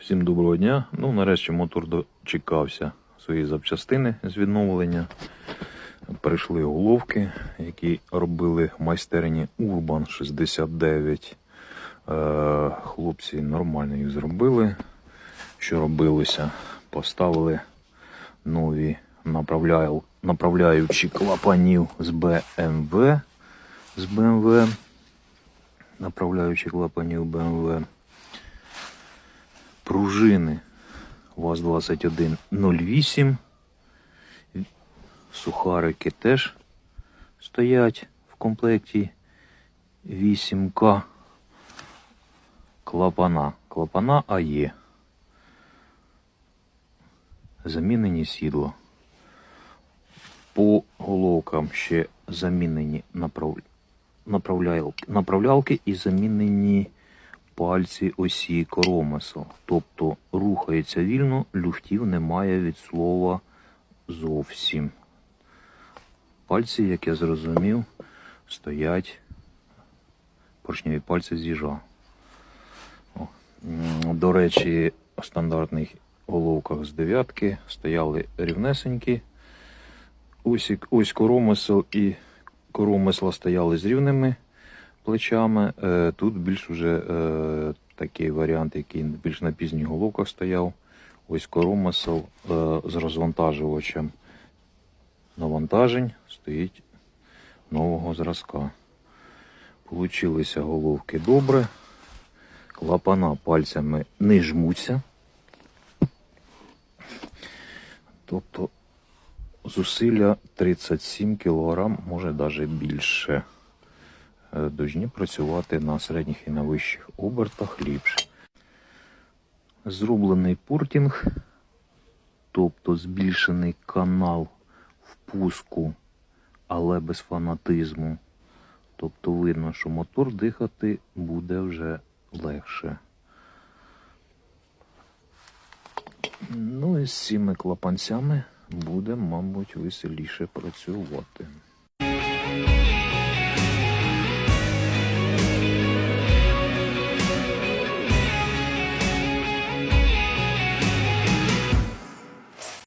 Всім доброго дня. Ну, нарешті мотор дочекався своєї запчастини з відновлення. Прийшли головки, які робили майстерні Urban 69. Е, хлопці нормально їх зробили. Що робилося? Поставили нові направляючі клапанів з BMW. З BMW. Направляючі клапанів BMW пружини ВАЗ-2108. Сухарики теж стоять в комплекті 8К. Клапана. Клапана АЕ. Замінені сідло. По головкам ще замінені направ... направлялки, направлялки і замінені пальці осі коромису. Тобто рухається вільно, люфтів немає від слова зовсім. Пальці, як я зрозумів, стоять поршневі пальці з До речі, в стандартних головках з дев'ятки стояли рівнесенькі. Ось, ось коромисел і коромисла стояли з рівними плечами. Е, Тут більш уже е, такий варіант, який більш на пізніх головках стояв. Ось коромисел з розвантажувачем навантажень стоїть нового зразка. Получилися головки добре. Клапана пальцями не жмуться. Тобто зусилля 37 кг, може навіть більше. Е, Должні працювати на середніх і на вищих обертах ліпше. Зроблений пуртінг, тобто збільшений канал впуску, але без фанатизму. Тобто видно, що мотор дихати буде вже легше. Ну і з цими клапанцями буде, мабуть, веселіше працювати.